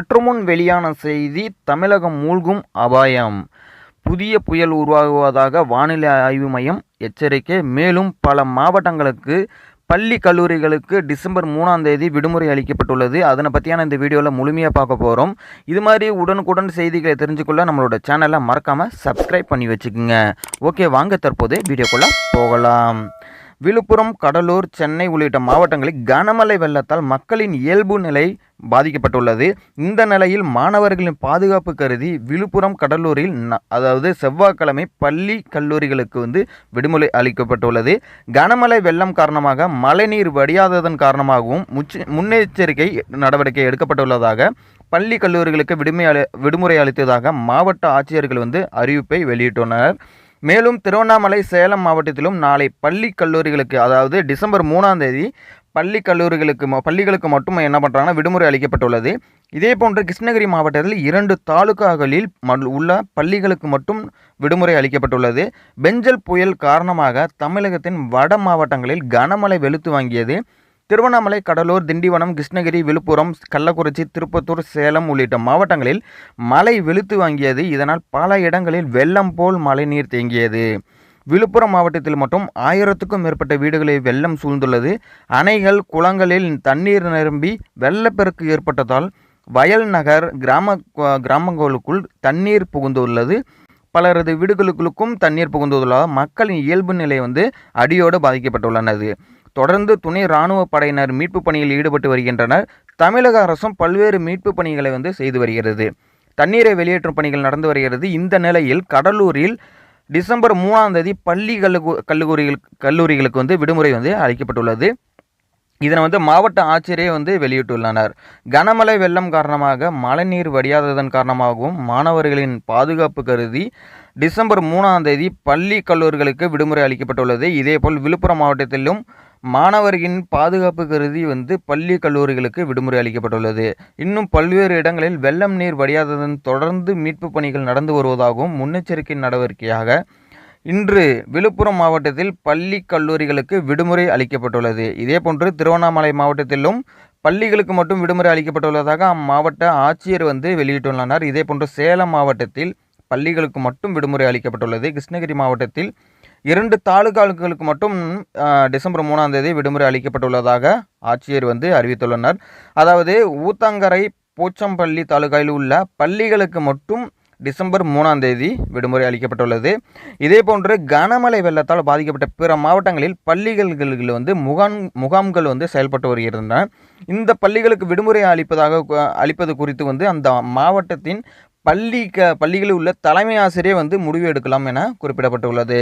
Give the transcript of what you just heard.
சற்றுமுன் வெளியான செய்தி தமிழகம் மூழ்கும் அபாயம். புதிய புயல் உருவாகுவதாக வானிலை ஆய்வு மையம் எச்சரிக்கை. மேலும் பல மாவட்டங்களுக்கு பள்ளி கல்லூரிகளுக்கு டிசம்பர் மூணாம் தேதி விடுமுறை அளிக்கப்பட்டுள்ளது. அதனை பற்றியான இந்த வீடியோவில் முழுமையாக பார்க்க போகிறோம் இது மாதிரி உடனுக்குடன் செய்திகளை தெரிஞ்சுக்கொள்ள நம்மளோட சேனலை மறக்காமல் சப்ஸ்கிரைப் பண்ணி வச்சுக்கோங்க. ஓகே வாங்க தற்போது வீடியோக்குள்ளே போகலாம். விழுப்புரம் கடலூர் சென்னை உள்ளிட்ட மாவட்டங்களில் கனமழை வெள்ளத்தால் மக்களின் இயல்பு நிலை பாதிக்கப்பட்டுள்ளது. இந்த நிலையில் மாணவர்களின் பாதுகாப்பு கருதி விழுப்புரம் கடலூரில் அதாவது செவ்வாய்க்கிழமை பள்ளி கல்லூரிகளுக்கு வந்து விடுமுறை அளிக்கப்பட்டுள்ளது. கனமழை வெள்ளம் காரணமாக மழைநீர் வடியாததன் காரணமாகவும் முச்ச முன்னெச்சரிக்கை நடவடிக்கை எடுக்கப்பட்டுள்ளதாக பள்ளி கல்லூரிகளுக்கு விடுமை அளி விடுமுறை அளித்ததாக மாவட்ட ஆட்சியர்கள் வந்து அறிவிப்பை வெளியிட்டுள்ளனர். மேலும் திருவண்ணாமலை சேலம் மாவட்டத்திலும் நாளை பள்ளி கல்லூரிகளுக்கு அதாவது டிசம்பர் மூணாம் தேதி பள்ளி கல்லூரிகளுக்கு ம- பள்ளிகளுக்கு மட்டும் என்ன பண்ணுறாங்கன்னா விடுமுறை அளிக்கப்பட்டுள்ளது. இதே போன்று கிருஷ்ணகிரி மாவட்டத்தில் இரண்டு தாலுகாக்களில் ம- உள்ள பள்ளிகளுக்கு மட்டும் விடுமுறை அளிக்கப்பட்டுள்ளது. பெஞ்சல் புயல் காரணமாக தமிழகத்தின் வட மாவட்டங்களில் கனமழை வெளுத்து வாங்கியது. திருவண்ணாமலை கடலூர் திண்டிவனம் கிருஷ்ணகிரி விழுப்புரம் கள்ளக்குறிச்சி திருப்பத்தூர் சேலம் உள்ளிட்ட மாவட்டங்களில் மழை வெளுத்து வாங்கியது. இதனால் பல இடங்களில் வெள்ளம் போல் மழைநீர் தேங்கியது. விழுப்புரம் மாவட்டத்தில் மட்டும் ஆயிரத்துக்கும் மேற்பட்ட வீடுகளில் வெள்ளம் சூழ்ந்துள்ளது. அணைகள் குளங்களில் தண்ணீர் நிரம்பி வெள்ளப்பெருக்கு ஏற்பட்டதால் வயல் நகர் கிராம கிராமங்களுக்குள் தண்ணீர் புகுந்துள்ளது. பலரது வீடுகளுக்கும் தண்ணீர் புகுந்துள்ளதால் மக்களின் இயல்பு நிலை வந்து அடியோடு பாதிக்கப்பட்டுள்ளனது. தொடர்ந்து துணை இராணுவ படையினர் மீட்பு பணியில் ஈடுபட்டு வருகின்றனர். தமிழக அரசும் பல்வேறு மீட்பு பணிகளை வந்து செய்து வருகிறது. தண்ணீரை வெளியேற்றும் பணிகள் நடந்து வருகிறது. இந்த நிலையில் கடலூரில் டிசம்பர் மூணாம் தேதி பள்ளி கல்லு கல்லூரிகள் கல்லூரிகளுக்கு வந்து விடுமுறை வந்து அளிக்கப்பட்டுள்ளது. இதனை வந்து மாவட்ட ஆட்சியரே வந்து வெளியிட்டுள்ளனர். கனமழை வெள்ளம் காரணமாக மழைநீர் வடியாததன் காரணமாகவும் மாணவர்களின் பாதுகாப்பு கருதி டிசம்பர் மூணாம் தேதி பள்ளி கல்லூரிகளுக்கு விடுமுறை அளிக்கப்பட்டுள்ளது. இதேபோல் விழுப்புரம் மாவட்டத்திலும் மாணவர்களின் பாதுகாப்பு கருதி வந்து பள்ளி கல்லூரிகளுக்கு விடுமுறை அளிக்கப்பட்டுள்ளது. இன்னும் பல்வேறு இடங்களில் வெள்ளம் நீர் வடியாததன் தொடர்ந்து மீட்பு பணிகள் நடந்து வருவதாகவும் முன்னெச்சரிக்கை நடவடிக்கையாக இன்று விழுப்புரம் மாவட்டத்தில் பள்ளி கல்லூரிகளுக்கு விடுமுறை அளிக்கப்பட்டுள்ளது. இதேபோன்று திருவண்ணாமலை மாவட்டத்திலும் பள்ளிகளுக்கு மட்டும் விடுமுறை அளிக்கப்பட்டுள்ளதாக அம்மாவட்ட ஆட்சியர் வந்து வெளியிட்டுள்ளனர் இதேபோன்று சேலம் மாவட்டத்தில் பள்ளிகளுக்கு மட்டும் விடுமுறை அளிக்கப்பட்டுள்ளது. கிருஷ்ணகிரி மாவட்டத்தில் இரண்டு தாலுகாக்களுக்கு மட்டும் டிசம்பர் மூணாம் தேதி விடுமுறை அளிக்கப்பட்டுள்ளதாக ஆட்சியர் வந்து அறிவித்துள்ளனர். அதாவது ஊத்தங்கரை போச்சம்பள்ளி தாலுகாவில் உள்ள பள்ளிகளுக்கு மட்டும் டிசம்பர் மூணாம் தேதி விடுமுறை அளிக்கப்பட்டுள்ளது. இதேபோன்று கனமழை வெள்ளத்தால் பாதிக்கப்பட்ட பிற மாவட்டங்களில் பள்ளிகளில் வந்து முகாம் முகாம்கள் வந்து செயல்பட்டு வருகின்றன. இந்த பள்ளிகளுக்கு விடுமுறை அளிப்பதாக அளிப்பது குறித்து வந்து அந்த மாவட்டத்தின் பள்ளி க பள்ளிகளில் உள்ள தலைமை ஆசிரியர் வந்து முடிவு எடுக்கலாம் என குறிப்பிடப்பட்டுள்ளது.